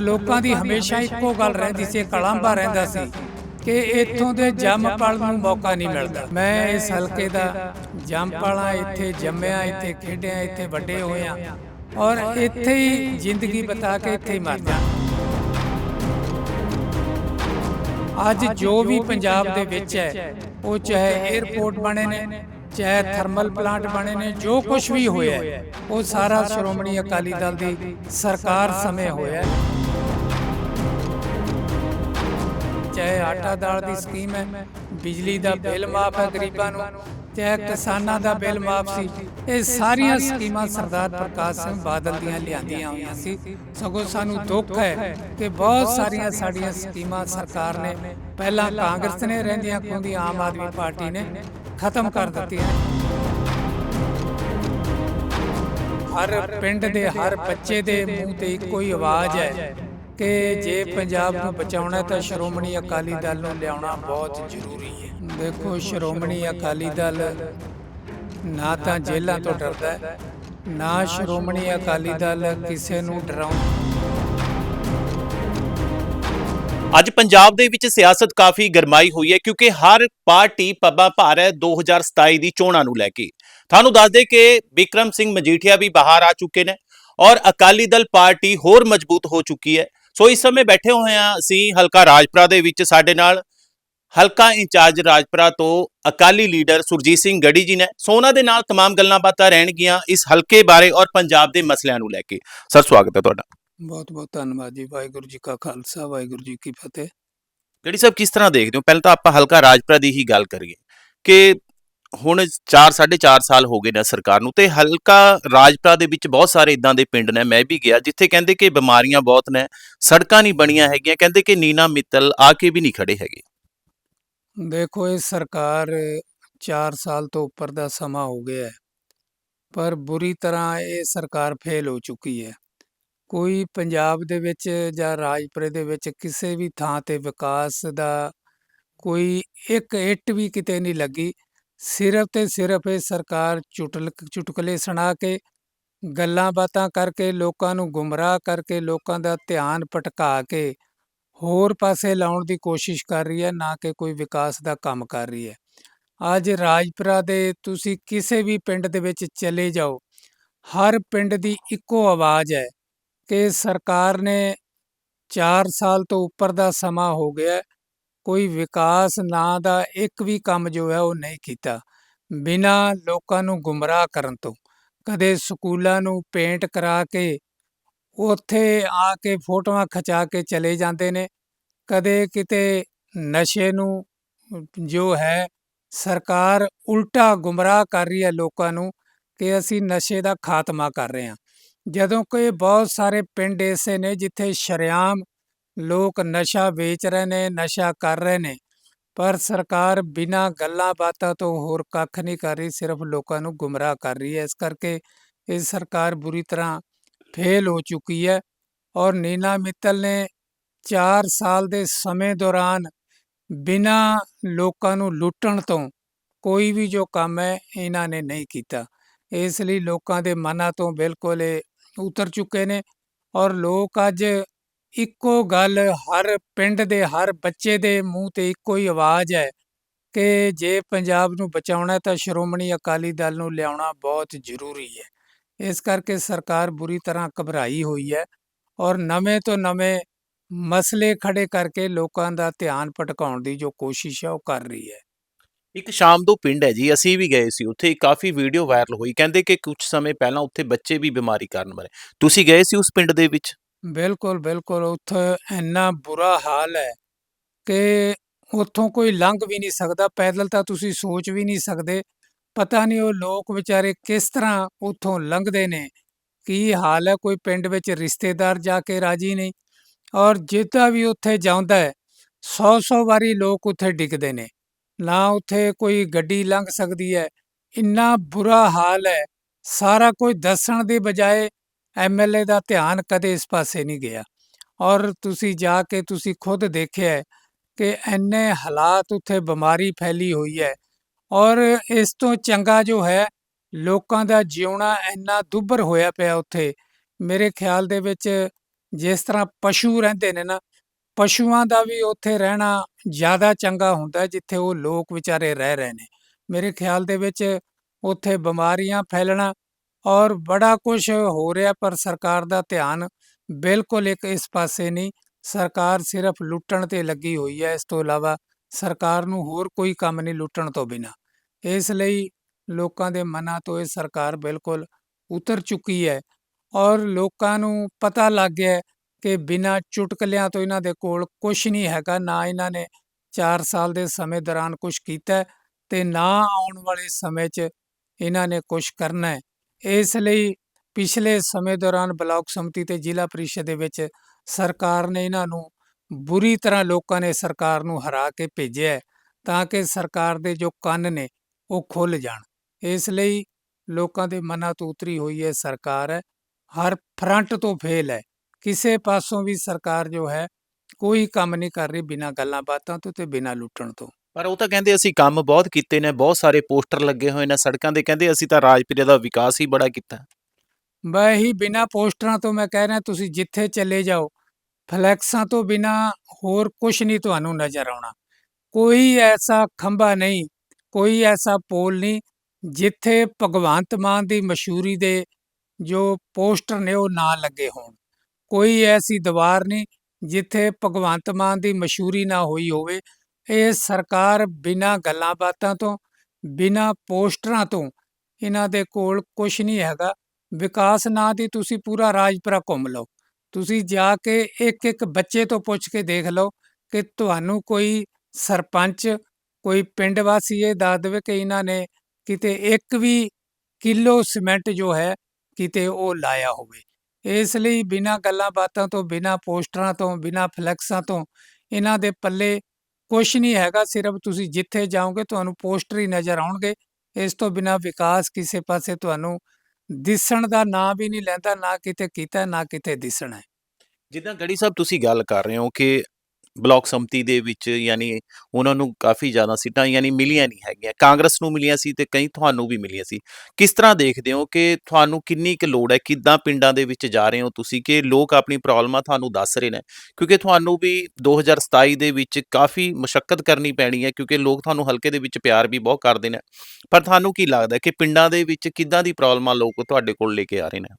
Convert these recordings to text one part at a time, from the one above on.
ਲੋਕਾਂ ਦੀ ਹਮੇਸ਼ਾ ਇੱਕੋ ਗੱਲ ਰਹਿੰਦੀ ਸੀ ਕਲੰਬਾ ਰਹਿੰਦਾ ਸੀ ਕਿ ਇੱਥੋਂ ਦੇ ਜੰਮਪਲ ਨੂੰ ਮੌਕਾ ਨਹੀਂ ਮਿਲਦਾ। ਮੈਂ ਇਸ ਹਲਕੇ ਦਾ ਜੰਮਪਲਾਂ ਇੱਥੇ ਜੰਮਿਆ ਇੱਥੇ ਖੇਡਿਆ ਇੱਥੇ ਵੱਡੇ ਹੋਇਆ। ਔਰ ਇੱਥੇ ਹੀ ਜ਼ਿੰਦਗੀ ਬਿਤਾ ਕੇ ਇੱਥੇ ਹੀ ਮਰ ਜਾ। ਅੱਜ ਜੋ ਵੀ ਪੰਜਾਬ ਦੇ ਵਿੱਚ ਹੈ ਉਹ ਚਾਹੇ 에어ਪੋਰਟ ਬਣੇ ਨੇ ਚਾਹੇ ਥਰਮਲ ਪਲਾਂਟ ਬਣੇ ਨੇ ਜੋ ਕੁਝ ਵੀ ਹੋਇਆ ਉਹ ਸਾਰਾ ਸ਼੍ਰੋਮਣੀ ਅਕਾਲੀ ਦਲ ਦੀ ਸਰਕਾਰ ਸਮੇਂ ਹੋਇਆ ਚਾਹੇ ਆਟਾ ਦਾਲ ਦੀ ਸਕੀਮ ਹੈ, ਬਿਜਲੀ ਦਾ ਬਿੱਲ ਮਾਫ ਹੈ ਗਰੀਬਾਂ ਨੂੰ, ਚਾਹੇ ਕਿਸਾਨਾਂ ਦਾ ਬਿੱਲ ਮਾਫ ਸੀ, ਇਹ ਸਾਰੀਆਂ ਸਕੀਮਾਂ ਸਰਦਾਰ ਪ੍ਰਕਾਸ਼ ਸਿੰਘ ਬਾਦਲ ਦੀਆਂ ਲਿਆਂਦੀਆਂ ਹੋਈਆਂ ਸੀ। ਸਗੋਂ ਸਾਨੂੰ ਦੁੱਖ ਹੈ ਕਿ ਬਹੁਤ ਸਾਰੀਆਂ ਸਾਡੀਆਂ ਸਕੀਮਾਂ ਸਰਕਾਰ ਨੇ, ਪਹਿਲਾਂ ਕਾਂਗਰਸ ਨੇ ਰਹਿੰਦੀਆਂ ਖੁੰਦੀ ਆਮ ਆਦਮੀ ਪਾਰਟੀ ਨੇ ਖਤਮ ਕਰ ਦਿੱਤੀਆਂ। ਹਰ ਪਿੰਡ ਦੇ, ਹਰ ਬੱਚੇ ਦੇ ਮੂੰਹ ਤੇ ਇੱਕੋ ਹੀ ਆਵਾਜ਼ ਹੈ ਕਿ ਜੇ ਪੰਜਾਬ ਨੂੰ ਬਚਾਉਣਾ ਤਾਂ ਸ਼੍ਰੋਮਣੀ ਅਕਾਲੀ ਦਲ ਨੂੰ ਲਿਆਉਣਾ ਬਹੁਤ ਜ਼ਰੂਰੀ ਹੈ। ਦੇਖੋ, ਸ਼੍ਰੋਮਣੀ ਅਕਾਲੀ ਦਲ ਨਾ ਤਾਂ ਜੇਲ੍ਹਾਂ ਤੋਂ ਡਰਦਾ ਹੈ, ਨਾ ਸ਼੍ਰੋਮਣੀ ਅਕਾਲੀ ਦਲ ਕਿਸੇ ਨੂੰ ਡਰਾਉਂਦਾ ਅੱਜ ਪੰਜਾਬ ਦੇ ਵਿੱਚ ਸਿਆਸਤ ਕਾਫੀ ਗਰਮਾਈ ਹੋਈ ਹੈ ਕਿਉਂਕਿ ਹਰ ਪਾਰਟੀ ਪੱਬਾਂ ਭਾਰ ਹੈ 2027 ਦੀ ਚੋਣਾਂ ਨੂੰ ਲੈ ਕੇ। ਤੁਹਾਨੂੰ ਦੱਸ ਦੇ ਕਿ ਵਿਕਰਮ ਸਿੰਘ ਮਜੀਠੀਆ ਵੀ ਬਾਹਰ ਆ ਚੁੱਕੇ ਨੇ ਔਰ ਅਕਾਲੀ ਦਲ ਪਾਰਟੀ ਹੋਰ ਮਜ਼ਬੂਤ ਹੋ ਚੁੱਕੀ ਹੈ। ਸੋ ਇਸ ਸਮੇਂ ਬੈਠੇ ਹੋਏ ਹਾਂ ਅਸੀਂ ਹਲਕਾ ਰਾਜਪੁਰਾ ਦੇ ਵਿੱਚ ਸਾਡੇ ਨਾਲ ਹਲਕਾ ਇੰਚਾਰਜ ਰਾਜਪੁਰਾ ਤੋਂ ਅਕਾਲੀ ਲੀਡਰ ਸੁਰਜੀਤ ਸਿੰਘ ਗੜੀ ਜੀ ਨੇ ਸੋ ਉਹਨਾਂ ਦੇ ਨਾਲ तमाम ਗੱਲਾਂ ਬਾਤਾਂ ਰਹਿਣਗੀਆਂ ਇਸ ਹਲਕੇ ਬਾਰੇ ਔਰ ਪੰਜਾਬ ਦੇ ਮਸਲਿਆਂ ਨੂੰ ਲੈ ਕੇ ਸਰ ਸਵਾਗਤ ਹੈ ਤੁਹਾਡਾ ਬਹੁਤ ਬਹੁਤ ਧੰਨਵਾਦ ਜੀ ਵਾਹਿਗੁਰੂ ਜੀ ਕਾ ਖਾਲਸਾ ਵਾਹਿਗੁਰੂ ਜੀ ਕੀ ਫਤਿਹ ਗੜੀ ਸਾਹਿਬ ਕਿਸ ਤਰ੍ਹਾਂ ਦੇਖਦੇ ਹੋ ਪਹਿਲਾਂ ਤਾਂ ਆਪਾਂ ਹਲਕਾ ਰਾਜਪੁਰਾ ਦੀ ਹੀ ਗੱਲ ਕਰੀਏ ਕਿ ਹੁਣ 4 4.5 ਸਾਲ ਹੋ ਗਏ ਨੇ ਸਰਕਾਰ ਨੂੰ ਤੇ ਹਲਕਾ ਰਾਜਪੁਰਾ ਦੇ ਵਿੱਚ ਬਹੁਤ ਸਾਰੇ ਇਦਾਂ ਦੇ ਪਿੰਡ ਨੇ, ਮੈਂ ਵੀ ਗਿਆ, ਜਿੱਥੇ ਕਹਿੰਦੇ ਕਿ ਬਿਮਾਰੀਆਂ ਬਹੁਤ ਨੇ, ਸੜਕਾਂ ਨਹੀਂ ਬਣੀਆਂ ਹੈਗੀਆਂ, ਕਹਿੰਦੇ ਕਿ ਨੀਨਾ ਮਿੱਤਲ ਆ ਕੇ ਵੀ ਨਹੀਂ ਖੜੇ ਹੈਗੇ। ਦੇਖੋ, ਇਹ ਸਰਕਾਰ 4 ਸਾਲ ਤੋਂ ਉੱਪਰ ਦਾ ਸਮਾਂ ਹੋ ਗਿਆ ਹੈ, ਪਰ ਬੁਰੀ ਤਰ੍ਹਾਂ ਇਹ ਸਰਕਾਰ ਫੇਲ ਹੋ ਚੁੱਕੀ ਹੈ। ਕੋਈ ਪੰਜਾਬ ਦੇ ਵਿੱਚ ਜਾਂ ਰਾਜਪੁਰੇ ਦੇ ਵਿੱਚ ਕਿਸੇ ਵੀ ਥਾਂ ਤੇ ਵਿਕਾਸ ਦਾ ਕੋਈ ਇੱਕ ਇੱਟ ਵੀ ਕਿਤੇ ਨਹੀਂ ਲੱਗੀ ਸਿਰਫ ਤੇ ਸਿਰਫ ਇਹ ਸਰਕਾਰ ਚੁਟਲ ਚੁਟਕਲੇ ਸੁਣਾ ਕੇ, ਗੱਲਾਂ ਬਾਤਾਂ ਕਰਕੇ, ਲੋਕਾਂ ਨੂੰ ਗੁੰਮਰਾਹ ਕਰਕੇ, ਲੋਕਾਂ ਦਾ ਧਿਆਨ ਭਟਕਾ ਕੇ, ਹੋਰ ਪਾਸੇ ਲਾਉਣ ਦੀ ਕੋਸ਼ਿਸ਼ ਕਰ ਰਹੀ ਹੈ, ਨਾ ਕਿ ਕੋਈ ਵਿਕਾਸ ਦਾ ਕੰਮ ਕਰ ਰਹੀ ਹੈ। ਅੱਜ ਰਾਜਪੁਰਾ ਦੇ ਤੁਸੀਂ ਕਿਸੇ ਵੀ ਪਿੰਡ ਦੇ ਵਿੱਚ ਚਲੇ ਜਾਓ, ਹਰ ਪਿੰਡ ਦੀ ਇੱਕੋ ਆਵਾਜ਼ ਹੈ ਕਿ ਸਰਕਾਰ ਨੇ 4 ਸਾਲ ਤੋਂ ਉੱਪਰ ਦਾ ਸਮਾਂ ਹੋ ਗਿਆ ਕੋਈ ਵਿਕਾਸ ਨਾਂ ਦਾ ਇੱਕ ਵੀ ਕੰਮ ਜੋ ਹੈ ਉਹ ਨਹੀਂ ਕੀਤਾ। ਬਿਨਾਂ ਲੋਕਾਂ ਨੂੰ ਗੁੰਮਰਾਹ ਕਰਨ ਤੋਂ, ਕਦੇ ਸਕੂਲਾਂ ਨੂੰ ਪੇਂਟ ਕਰਾ ਕੇ, ਉੱਥੇ ਆ ਕੇ ਫੋਟੋਆਂ ਖਿਚਾ ਕੇ ਚਲੇ ਜਾਂਦੇ ਨੇ। ਕਦੇ ਕਿਤੇ ਨਸ਼ੇ ਨੂੰ ਜੋ ਹੈ, ਸਰਕਾਰ ਉਲਟਾ ਗੁੰਮਰਾਹ ਕਰ ਰਹੀ ਹੈ ਲੋਕਾਂ ਨੂੰ ਕਿ ਅਸੀਂ ਨਸ਼ੇ ਦਾ ਖਾਤਮਾ ਕਰ ਰਹੇ ਹਾਂ। ਜਦੋਂ ਕਿ ਬਹੁਤ ਸਾਰੇ ਪਿੰਡ ਐਸੇ ਨੇ ਜਿੱਥੇ ਸ਼ਰੇਆਮ ਲੋਕ ਨਸ਼ਾ ਵੇਚ ਰਹੇ ਨੇ, ਨਸ਼ਾ ਕਰ ਰਹੇ ਨੇ। ਪਰ ਸਰਕਾਰ ਬਿਨਾਂ ਗੱਲਾਂ ਬਾਤਾਂ ਤੋਂ ਹੋਰ ਕੱਖ ਨਹੀਂ ਕਰ ਰਹੀ, ਸਿਰਫ ਲੋਕਾਂ ਨੂੰ ਗੁੰਮਰਾਹ ਕਰ ਰਹੀ ਹੈ। ਇਸ ਕਰਕੇ ਇਹ ਸਰਕਾਰ ਬੁਰੀ ਤਰ੍ਹਾਂ ਫੇਲ ਹੋ ਚੁੱਕੀ ਹੈ ਔਰ ਨੀਨਾ ਮਿੱਤਲ ਨੇ 4 ਸਾਲ ਦੇ ਸਮੇਂ ਦੌਰਾਨ ਬਿਨਾਂ ਲੋਕਾਂ ਨੂੰ ਲੁੱਟਣ ਤੋਂ ਕੋਈ ਵੀ ਜੋ ਕੰਮ ਹੈ, ਇਹਨਾਂ ਨੇ ਨਹੀਂ ਕੀਤਾ। ਇਸ ਲਈ ਲੋਕਾਂ ਦੇ ਮਨਾਂ ਤੋਂ ਬਿਲਕੁਲ ਇਹ ਉਤਰ ਚੁੱਕੇ ਨੇ ਔਰ ਲੋਕ ਅੱਜ ਇੱਕੋ ਗੱਲ ਹਰ ਪਿੰਡ ਦੇ, ਹਰ ਬੱਚੇ ਦੇ ਮੂੰਹ ਤੇ ਇੱਕੋ ਹੀ ਆਵਾਜ਼ ਹੈ ਕਿ ਜੇ ਪੰਜਾਬ ਨੂੰ ਬਚਾਉਣਾ ਤਾਂ ਸ਼੍ਰੋਮਣੀ ਅਕਾਲੀ ਦਲ ਨੂੰ ਲਿਆਉਣਾ ਬਹੁਤ ਜ਼ਰੂਰੀ ਹੈ। ਇਸ ਕਰਕੇ ਸਰਕਾਰ ਬੁਰੀ ਤਰ੍ਹਾਂ ਘਬਰਾਈ ਹੋਈ ਹੈ ਔਰ ਨਵੇਂ ਤੋਂ ਨਵੇਂ ਮਸਲੇ ਖੜੇ ਕਰਕੇ ਲੋਕਾਂ ਦਾ ਧਿਆਨ ਭਟਕਾਉਣ ਦੀ ਜੋ ਕੋਸ਼ਿਸ਼ ਹੈ ਉਹ ਕਰ ਰਹੀ ਹੈ। ਇੱਕ ਸ਼ਾਮ ਤੋਂ ਪਿੰਡ ਹੈ ਜੀ, ਅਸੀਂ ਵੀ ਗਏ ਸੀ ਉੱਥੇ ਕਾਫੀ ਵੀਡੀਓ ਵਾਇਰਲ ਹੋਈ, ਕਹਿੰਦੇ ਕਿ ਕੁਝ ਸਮੇਂ ਪਹਿਲਾਂ ਉੱਥੇ ਬੱਚੇ ਵੀ ਬਿਮਾਰੀ ਕਾਰਨ ਮਰੇ। ਤੁਸੀਂ ਗਏ ਸੀ ਉਸ ਪਿੰਡ ਦੇ ਵਿੱਚ? ਬਿਲਕੁਲ ਬਿਲਕੁਲ। ਉੱਥੇ ਇੰਨਾ ਬੁਰਾ ਹਾਲ ਹੈ ਕਿ ਉੱਥੋਂ ਕੋਈ ਲੰਘ ਵੀ ਨਹੀਂ ਸਕਦਾ। ਪੈਦਲ ਤਾਂ ਤੁਸੀਂ ਸੋਚ ਵੀ ਨਹੀਂ ਸਕਦੇ। ਪਤਾ ਨਹੀਂ ਉਹ ਲੋਕ ਵਿਚਾਰੇ ਕਿਸ ਤਰ੍ਹਾਂ ਉੱਥੋਂ ਲੰਘਦੇ ਨੇ। ਕੀ ਹਾਲ ਹੈ? ਕੋਈ ਪਿੰਡ ਵਿੱਚ ਰਿਸ਼ਤੇਦਾਰ ਜਾ ਕੇ ਰਾਜੀ ਨਹੀਂ। ਔਰ ਜਿੱਦਾਂ ਵੀ ਉੱਥੇ ਜਾਂਦਾ ਹੈ 100-100 ਵਾਰੀ ਲੋਕ ਉੱਥੇ ਡਿੱਗਦੇ ਨੇ। ਨਾ ਉੱਥੇ ਕੋਈ ਗੱਡੀ ਲੰਘ ਸਕਦੀ ਹੈ। ਇੰਨਾ ਬੁਰਾ ਹਾਲ ਹੈ। ਸਾਰਾ ਕੁਝ ਦੱਸਣ ਦੀ ਬਜਾਏ ਐਮਐਲਏ ਦਾ ਧਿਆਨ ਕਦੇ ਇਸ ਪਾਸੇ ਨਹੀਂ ਗਿਆ। ਔਰ ਤੁਸੀਂ ਜਾ ਕੇ ਤੁਸੀਂ ਖੁਦ ਦੇਖਿਆ ਕਿ ਐਨੇ ਹਾਲਾਤ ਉੱਥੇ ਬਿਮਾਰੀ ਫੈਲੀ ਹੋਈ ਹੈ। ਔਰ ਇਸ ਤੋਂ ਚੰਗਾ ਜੋ ਹੈ, ਲੋਕਾਂ ਦਾ ਜਿਉਣਾ ਇੰਨਾ ਦੁੱਭਰ ਹੋਇਆ ਪਿਆ ਉੱਥੇ। ਮੇਰੇ ਖਿਆਲ ਦੇ ਵਿੱਚ ਜਿਸ ਤਰ੍ਹਾਂ ਪਸ਼ੂ ਰਹਿੰਦੇ ਨੇ ਨਾ, ਪਸ਼ੂਆਂ ਦਾ ਵੀ ਉੱਥੇ ਰਹਿਣਾ ਜ਼ਿਆਦਾ ਚੰਗਾ ਹੁੰਦਾ ਜਿੱਥੇ ਉਹ ਲੋਕ ਵਿਚਾਰੇ ਰਹਿ ਰਹੇ ਨੇ। ਮੇਰੇ ਖਿਆਲ ਦੇ ਵਿੱਚ ਉੱਥੇ ਬਿਮਾਰੀਆਂ ਫੈਲਣਾ ਔਰ ਬੜਾ ਕੁਝ ਹੋ ਰਿਹਾ ਪਰ ਸਰਕਾਰ ਦਾ ਧਿਆਨ ਬਿਲਕੁਲ ਇੱਕ ਇਸ ਪਾਸੇ ਨਹੀਂ। ਸਰਕਾਰ ਸਿਰਫ ਲੁੱਟਣ ਤੇ ਲੱਗੀ ਹੋਈ ਹੈ। ਇਸ ਤੋਂ ਇਲਾਵਾ ਸਰਕਾਰ ਨੂੰ ਹੋਰ ਕੋਈ ਕੰਮ ਨਹੀਂ ਲੁੱਟਣ ਤੋਂ ਬਿਨਾ। ਇਸ ਲਈ ਲੋਕਾਂ ਦੇ ਮਨਾਂ ਤੋਂ ਇਹ ਸਰਕਾਰ ਬਿਲਕੁਲ ਉਤਰ ਚੁੱਕੀ ਹੈ ਔਰ ਲੋਕਾਂ ਨੂੰ ਪਤਾ ਲੱਗ ਗਿਆ ਕਿ ਬਿਨਾਂ ਚੁਟਕਲਿਆਂ ਤੋਂ ਇਹਨਾਂ ਦੇ ਕੋਲ ਕੁਝ ਨਹੀਂ ਹੈਗਾ। ਨਾ ਇਹਨਾਂ ਨੇ 4 ਸਾਲ ਦੇ ਸਮੇਂ ਦੌਰਾਨ ਕੁਝ ਕੀਤਾ ਹੈ ਤੇ ਨਾ ਆਉਣ ਵਾਲੇ ਸਮੇਂ 'ਚ ਇਹਨਾਂ ਨੇ ਕੁਝ ਕਰਨਾ ਹੈ। ਇਸ ਲਈ ਪਿਛਲੇ ਸਮੇਂ ਦੌਰਾਨ ਬਲਾਕ ਸੰਮਤੀ ਤੇ ਜ਼ਿਲ੍ਹਾ ਪ੍ਰੀਸ਼ਦ ਦੇ ਵਿੱਚ ਸਰਕਾਰ ਨੇ ਇਹਨਾਂ ਨੂੰ ਬੁਰੀ ਤਰ੍ਹਾਂ ਲੋਕਾਂ ਨੇ ਸਰਕਾਰ ਨੂੰ ਹਰਾ ਕੇ ਭੇਜਿਆ ਤਾਂ ਕਿ ਸਰਕਾਰ ਦੇ ਜੋ ਕੰਨ ਨੇ ਉਹ ਖੁੱਲ ਜਾਣ। ਇਸ ਲਈ ਲੋਕਾਂ ਦੇ ਮਨਾਂ ਤੋਂ ਉਤਰੀ ਹੋਈ ਹੈ ਸਰਕਾਰ ਹੈ, ਹਰ ਫਰੰਟ ਤੋਂ ਫੇਲ ਹੈ। ਕਿਸੇ ਪਾਸੋਂ ਵੀ ਸਰਕਾਰ ਜੋ ਹੈ, ਕੋਈ ਕੰਮ ਨਹੀਂ ਕਰ ਰਹੀ ਬਿਨਾਂ ਗੱਲਾਂ ਬਾਤਾਂ ਤੋਂ ਤੇ ਬਿਨਾਂ ਲੁੱਟਣ ਤੋਂ। ਪਰ ਉਹ ਤਾਂ ਕਹਿੰਦੇ ਅਸੀਂ ਕੰਮ ਬਹੁਤ ਕੀਤੇ ਨੇ, ਬਹੁਤ ਸਾਰੇ ਪੋਸਟਰ ਲੱਗੇ ਹੋਏ ਨੇ ਸੜਕਾਂ ਦੇ, ਕਹਿੰਦੇ ਅਸੀਂ ਤਾਂ ਰਾਜਪੁਰੇ ਦਾ ਵਿਕਾਸ ਹੀ ਬੜਾ ਕੀਤਾ। ਮੈਂ ਹੀ ਬਿਨਾਂ ਪੋਸਟਰਾਂ ਤੋਂ ਮੈਂ ਕਹਿ ਰਿਹਾ, ਤੁਸੀਂ ਜਿੱਥੇ ਚਲੇ ਜਾਓ, ਫਲੈਕਸਾਂ ਤੋਂ ਬਿਨਾਂ ਹੋਰ ਕੁਝ ਨਹੀਂ ਤੁਹਾਨੂੰ ਨਜ਼ਰ ਆਉਣਾ। ਕੋਈ ਐਸਾ ਖੰਭਾ ਨਹੀਂ, ਕੋਈ ਐਸਾ ਪੋਲ ਨਹੀਂ, ਜਿੱਥੇ ਭਗਵੰਤ ਮਾਨ ਦੀ ਮਸ਼ਹੂਰੀ ਦੇ ਜੋ ਪੋਸਟਰ ਨੇ ਉਹ ਨਾ ਲੱਗੇ ਹੋਣ। ਕੋਈ ਐਸੀ ਦੀਵਾਰ ਨਹੀਂ, ਜਿੱਥੇ ਭਗਵੰਤ ਮਾਨ ਦੀ ਮਸ਼ਹੂਰੀ ਨਾ ਹੋਈ ਹੋਵੇ ਇਹ ਸਰਕਾਰ ਬਿਨਾਂ ਗੱਲਾਂ ਬਾਤਾਂ ਤੋਂ, ਬਿਨਾਂ ਪੋਸਟਰਾਂ ਤੋਂ ਇਹਨਾਂ ਦੇ ਕੋਲ ਕੁਝ ਨਹੀਂ ਹੈਗਾ। ਵਿਕਾਸ ਨਾਂ ਦੀ ਤੁਸੀਂ ਪੂਰਾ ਰਾਜਪੁਰਾ ਘੁੰਮ ਲਓ। ਤੁਸੀਂ ਜਾ ਕੇ ਇੱਕ ਇੱਕ ਬੱਚੇ ਤੋਂ ਪੁੱਛ ਕੇ ਦੇਖ ਲਓ ਕਿ ਤੁਹਾਨੂੰ ਕੋਈ ਸਰਪੰਚ, ਕੋਈ ਪਿੰਡ ਵਾਸੀ ਇਹ ਦੱਸ ਦੇਵੇ ਕਿ ਇਹਨਾਂ ਨੇ ਕਿਤੇ ਇੱਕ ਵੀ ਕਿਲੋ ਸੀਮੈਂਟ ਜੋ ਹੈ ਕਿਤੇ ਉਹ ਲਾਇਆ ਹੋਵੇ। ਇਸ ਲਈ ਬਿਨਾਂ ਗੱਲਾਂ ਬਾਤਾਂ ਤੋਂ, ਬਿਨਾਂ ਪੋਸਟਰਾਂ ਤੋਂ, ਬਿਨਾਂ ਫਲੈਕਸਾਂ ਤੋਂ ਇਹਨਾਂ ਦੇ ਪੱਲੇ ਕੁਝ ਨਹੀਂ ਹੈਗਾ, ਸਿਰਫ ਤੁਸੀਂ ਜਿੱਥੇ ਜਾਓਗੇ ਤੁਹਾਨੂੰ ਪੋਸਟਰ ਹੀ ਨਜ਼ਰ ਆਉਣਗੇ। ਇਸ ਤੋਂ ਬਿਨਾਂ ਵਿਕਾਸ ਕਿਸੇ ਪਾਸੇ ਤੁਹਾਨੂੰ ਦਿਸਣ ਦਾ ਨਾਂ ਵੀ ਨਹੀਂ ਲੈਂਦਾ, ਨਾ ਕਿਤੇ ਕੀਤਾ, ਨਾ ਕਿਤੇ ਦਿਸਣਾ ਹੈ। ਜਿੱਦਾਂ ਗੜੀ ਸਾਹਿਬ, ਤੁਸੀਂ ਗੱਲ ਕਰ ਰਹੇ ਹੋ ਕਿ ਬਲਾਕ ਸੰਮਤੀ ਦੇ ਵਿੱਚ ਯਾਨੀ ਉਹਨਾਂ ਨੂੰ ਕਾਫੀ ਜ਼ਿਆਦਾ ਸੀਟਾਂ ਯਾਨੀ ਮਿਲੀਆਂ ਨਹੀਂ ਹੈਗੀਆਂ। ਕਾਂਗਰਸ ਨੂੰ ਮਿਲੀਆਂ ਸੀ ਤੇ ਕਈ ਤੁਹਾਨੂੰ ਵੀ ਮਿਲੀਆਂ ਸੀ। ਕਿਸ ਤਰ੍ਹਾਂ ਦੇਖਦੇ ਹੋ ਕਿ ਤੁਹਾਨੂੰ ਕਿੰਨੀ ਕੁ ਲੋੜ ਹੈ? ਕਿੱਦਾਂ ਪਿੰਡਾਂ ਦੇ ਵਿੱਚ ਜਾ ਰਹੇ ਹੋ ਤੁਸੀਂ? ਕਿ ਲੋਕ ਆਪਣੀ ਪ੍ਰੋਬਲਮਾਂ ਤੁਹਾਨੂੰ ਦੱਸ ਰਹੇ ਨੇ? ਕਿਉਂਕਿ ਤੁਹਾਨੂੰ ਵੀ 2027 ਦੇ ਵਿੱਚ ਕਾਫੀ ਮੁਸ਼ਕਲ ਕਰਨੀ ਪੈਣੀ ਹੈ ਕਿਉਂਕਿ ਲੋਕ ਤੁਹਾਨੂੰ ਹਲਕੇ ਦੇ ਵਿੱਚ ਪਿਆਰ ਵੀ ਬਹੁਤ ਕਰਦੇ ਨੇ। ਪਰ ਤੁਹਾਨੂੰ ਕੀ ਲੱਗਦਾ ਕਿ ਪਿੰਡਾਂ ਦੇ ਵਿੱਚ ਕਿੱਦਾਂ ਦੀ ਪ੍ਰੋਬਲਮਾਂ ਲੋਕ ਤੁਹਾਡੇ ਕੋਲ ਲੈ ਕੇ ਆ ਰਹੇ ਨੇ?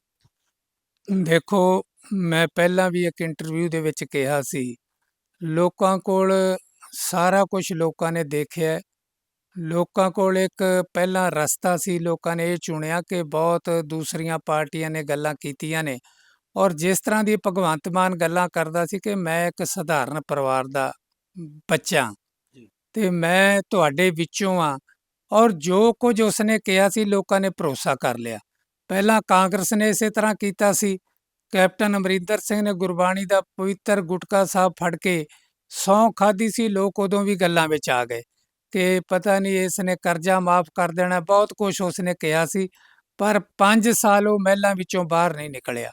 ਦੇਖੋ, ਮੈਂ ਪਹਿਲਾਂ ਵੀ ਇੱਕ ਇੰਟਰਵਿਊ ਦੇ ਵਿੱਚ ਕਿਹਾ ਸੀ ਲੋਕਾਂ ਕੋਲ ਸਾਰਾ ਕੁਝ ਲੋਕਾਂ ਨੇ ਦੇਖਿਆ ਹੈ। ਲੋਕਾਂ ਕੋਲ ਇੱਕ ਪਹਿਲਾਂ ਰਸਤਾ ਸੀ ਲੋਕਾਂ ਨੇ ਇਹ ਚੁਣਿਆ ਕਿ ਬਹੁਤ ਦੂਸਰੀਆਂ ਪਾਰਟੀਆਂ ਨੇ ਗੱਲਾਂ ਕੀਤੀਆਂ ਨੇ ਔਰ ਜਿਸ ਤਰ੍ਹਾਂ ਦੀ ਭਗਵੰਤ ਮਾਨ ਗੱਲਾਂ ਕਰਦਾ ਸੀ ਕਿ ਮੈਂ ਇੱਕ ਸਧਾਰਨ ਪਰਿਵਾਰ ਦਾ ਬੱਚਾ ਜੀ। ਤੇ ਮੈਂ ਤੁਹਾਡੇ ਵਿੱਚੋਂ ਆ ਔਰ ਜੋ ਕੁਝ ਉਸਨੇ ਕਿਹਾ ਸੀ ਲੋਕਾਂ ਨੇ ਭਰੋਸਾ ਕਰ ਲਿਆ ਪਹਿਲਾਂ ਕਾਂਗਰਸ ਨੇ ਇਸੇ ਤਰ੍ਹਾਂ ਕੀਤਾ ਸੀ ਕੈਪਟਨ ਅਮਰਿੰਦਰ ਸਿੰਘ ਨੇ ਗੁਰਬਾਣੀ ਦਾ ਪਵਿੱਤਰ ਗੁਟਕਾ ਸਾਹਿਬ ਫੜ ਕੇ ਸਹੁੰ ਖਾਧੀ ਸੀ, ਲੋਕ ਉਦੋਂ ਵੀ ਗੱਲਾਂ ਵਿੱਚ ਆ ਗਏ ਕਿ ਪਤਾ ਨਹੀਂ ਇਸ ਨੇ ਕਰਜ਼ਾ ਮਾਫ ਕਰ ਦੇਣਾ, ਬਹੁਤ ਕੁਝ ਉਸਨੇ ਕਿਹਾ ਸੀ, ਪਰ 5 ਸਾਲ ਉਹ ਮਹਿਲਾਂ ਵਿੱਚੋਂ ਬਾਹਰ ਨਹੀਂ ਨਿਕਲਿਆ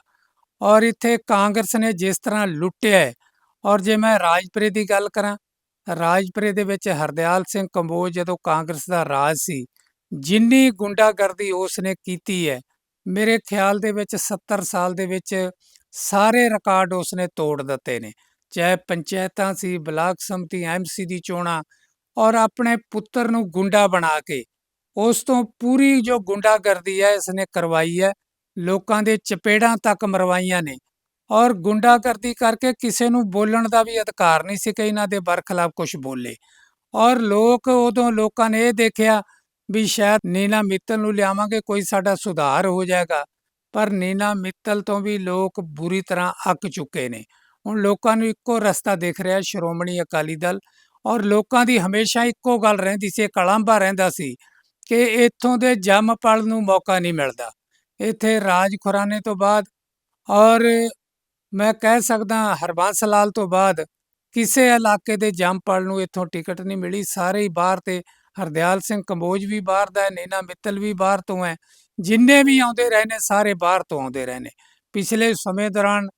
ਔਰ ਇੱਥੇ ਕਾਂਗਰਸ ਨੇ ਜਿਸ ਤਰ੍ਹਾਂ ਲੁੱਟਿਆ ਔਰ ਜੇ ਮੈਂ ਰਾਜਪੁਰੇ ਦੀ ਗੱਲ ਕਰਾਂ, ਰਾਜਪੁਰੇ ਦੇ ਵਿੱਚ ਹਰਦਿਆਲ ਸਿੰਘ ਕੰਬੋਜ ਜਦੋਂ ਕਾਂਗਰਸ ਦਾ ਰਾਜ ਸੀ, ਜਿੰਨੀ ਗੁੰਡਾਗਰਦੀ ਉਸ ਨੇ ਕੀਤੀ ਹੈ ਮੇਰੇ ਖਿਆਲ ਦੇ ਵਿੱਚ 70 ਸਾਲ ਦੇ ਵਿੱਚ ਸਾਰੇ ਰਿਕਾਰਡ ਉਸਨੇ ਤੋੜ ਦਿੱਤੇ ਨੇ। ਚਾਹੇ ਪੰਚਾਇਤਾਂ ਸੀ, ਬਲਾਕ ਸੰਮਤੀ ਐਮਸੀ ਦੀ ਚੋਣਾਂ ਔਰ ਆਪਣੇ ਪੁੱਤਰ ਨੂੰ ਗੁੰਡਾ ਬਣਾ ਕੇ ਉਸ ਤੋਂ ਪੂਰੀ ਜੋ ਗੁੰਡਾਗਰਦੀ ਹੈ, ਇਸਨੇ ਕਰਵਾਈ ਹੈ। ਲੋਕਾਂ ਦੇ ਚਪੇੜਾਂ ਤੱਕ ਮਰਵਾਈਆਂ ਨੇ ਔਰ ਗੁੰਡਾਗਰਦੀ ਕਰਕੇ ਕਿਸੇ ਨੂੰ ਬੋਲਣ ਦਾ ਵੀ ਅਧਿਕਾਰ ਨਹੀਂ ਸੀ ਕਿ ਇਹਨਾਂ ਦੇ ਬਰਖਲਾਫ ਕੁਝ ਬੋਲੇ। ਔਰ ਲੋਕ ਉਦੋਂ ਲੋਕਾਂ ਨੇ ਇਹ ਦੇਖਿਆ ਵੀ ਸ਼ਾਇਦ ਨੀਨਾ ਮਿੱਤਲ ਨੂੰ ਲਿਆਵਾਂਗੇ, ਕੋਈ ਸਾਡਾ ਸੁਧਾਰ ਹੋ ਜਾਏਗਾ। ਪਰ ਨੀਨਾ ਮਿੱਤਲ ਤੋਂ ਵੀ ਲੋਕ ਬੁਰੀ ਤਰ੍ਹਾਂ ਅੱਕ ਚੁੱਕੇ ਨੇ। ਹੁਣ ਲੋਕਾਂ ਨੂੰ ਇੱਕੋ ਰਸਤਾ ਦਿਖ ਰਿਹਾ, ਸ਼੍ਰੋਮਣੀ ਅਕਾਲੀ ਦਲ। ਔਰ ਲੋਕਾਂ ਦੀ ਹਮੇਸ਼ਾ ਇੱਕੋ ਗੱਲ ਰਹਿੰਦੀ ਸੀ ਇੱਕ ਅਲਾਂਭਾ ਰਹਿੰਦਾ ਸੀ ਕਿ ਇੱਥੋਂ ਦੇ ਜੰਮ ਪਲ ਨੂੰ ਮੌਕਾ ਨਹੀਂ ਮਿਲਦਾ। ਇੱਥੇ ਰਾਜ ਖੁਰਾਨੇ ਤੋਂ ਬਾਅਦ ਔਰ ਮੈਂ ਕਹਿ ਸਕਦਾ ਹਰਬੰਸ ਲਾਲ ਤੋਂ ਬਾਅਦ ਕਿਸੇ ਇਲਾਕੇ ਦੇ ਜੰਮਪਲ ਨੂੰ ਇੱਥੋਂ ਟਿਕਟ ਨਹੀਂ ਮਿਲੀ। ਸਾਰੇ ਹੀ ਬਾਹਰ ਤੇ ਹਰਦਿਆਲ ਸਿੰਘ ਕੰਬੋਜ ਵੀ ਬਾਹਰ ਦਾ ਹੈ, ਨੀਨਾ ਮਿੱਤਲ ਵੀ ਬਾਹਰ ਤੋਂ ਹੈ। ਜਿੰਨੇ ਵੀ ਆਉਂਦੇ ਰਹੇ ਨੇ, ਸਾਰੇ ਬਾਹਰ ਤੋਂ ਆਉਂਦੇ ਰਹੇ ਨੇ। ਪਿਛਲੇ ਸਮੇਂ ਦੌਰਾਨ